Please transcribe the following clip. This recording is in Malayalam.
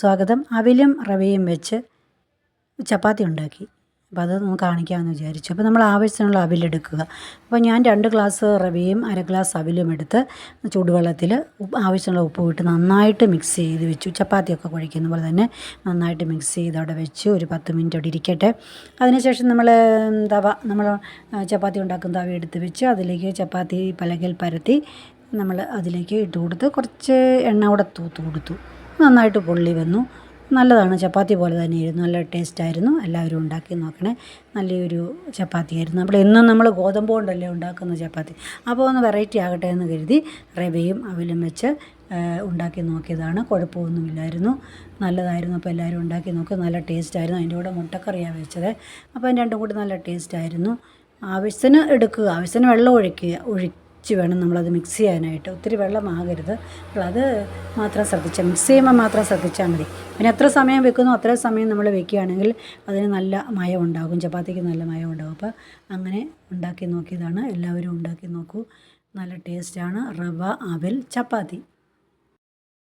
സ്വാഗതം. അവിലും റവയും വെച്ച് ചപ്പാത്തി ഉണ്ടാക്കി. അപ്പോൾ അത് നമുക്ക് കാണിക്കാമെന്ന് വിചാരിച്ചു. അപ്പോൾ നമ്മൾ ആവശ്യത്തിനുള്ള അവിലെടുക്കുക അപ്പോൾ ഞാൻ രണ്ട് ഗ്ലാസ് റവയും അര ഗ്ലാസ് അവിലും എടുത്ത് ചൂടുവെള്ളത്തിൽ ആവശ്യമുള്ള ഉപ്പ് ഇട്ട് നന്നായിട്ട് മിക്സ് ചെയ്ത് വെച്ചു. ചപ്പാത്തിയൊക്കെ കുഴയ്ക്കുന്ന പോലെ തന്നെ നന്നായിട്ട് മിക്സ് ചെയ്ത് അവിടെ വെച്ച്. ഒരു പത്ത് മിനിറ്റ് അവിടെ ഇരിക്കട്ടെ. അതിനുശേഷം നമ്മൾ തവ നമ്മൾ ചപ്പാത്തി ഉണ്ടാക്കുന്ന തവ എടുത്ത് വെച്ച് അതിലേക്ക് ചപ്പാത്തി പലകിൽ പരത്തി നമ്മൾ അതിലേക്ക് ഇട്ട് കൊടുത്ത് കുറച്ച് എണ്ണ കൂടെ തൂത്ത് കൊടുത്തു. നന്നായിട്ട് പൊള്ളി വന്നു. നല്ലതാണ്. ചപ്പാത്തി പോലെ തന്നെയായിരുന്നു. നല്ല ടേസ്റ്റായിരുന്നു. എല്ലാവരും ഉണ്ടാക്കി നോക്കണേ. നല്ലൊരു ചപ്പാത്തിയായിരുന്നു. അപ്പോൾ എന്നും നമ്മൾ ഗോതമ്പ് കൊണ്ടല്ലേ ഉണ്ടാക്കുന്ന ചപ്പാത്തി. അപ്പോൾ ഒന്ന് വെറൈറ്റി ആകട്ടെ എന്ന് കരുതി റവയും അവലും വെച്ച് ഉണ്ടാക്കി നോക്കിയതാണ്. കുഴപ്പമൊന്നുമില്ലായിരുന്നു. നല്ലതായിരുന്നു. അപ്പോൾ എല്ലാവരും ഉണ്ടാക്കി നോക്കി. നല്ല ടേസ്റ്റായിരുന്നു. അതിന്റെ കൂടെ മുട്ടക്കറിയാണ് വെച്ചത്. അപ്പോൾ രണ്ടും കൂടി നല്ല ടേസ്റ്റായിരുന്നു. ആവശ്യത്തിന് എടുക്കുക. ആവശ്യത്തിന് വെള്ളം ഒഴിക്കുക. ഒഴി ഒഴിച്ച് വേണം നമ്മളത് മിക്സ് ചെയ്യാനായിട്ട്. ഒത്തിരി വെള്ളമാകരുത്. അത് മാത്രം ശ്രദ്ധിച്ചാൽ മിക്സ് ചെയ്യുമ്പോൾ മാത്രം ശ്രദ്ധിച്ചാൽ മതി. പിന്നെ എത്ര സമയം വെക്കുന്നു അത്ര സമയം നമ്മൾ വെക്കുകയാണെങ്കിൽ അതിന് നല്ല മയം ഉണ്ടാകും. ചപ്പാത്തിക്ക് നല്ല മയം ഉണ്ടാകും. അപ്പോൾ അങ്ങനെ ഉണ്ടാക്കി നോക്കിയതാണ്. എല്ലാവരും ഉണ്ടാക്കി നോക്കൂ. നല്ല ടേസ്റ്റാണ് റവ അവൽ ചപ്പാത്തി.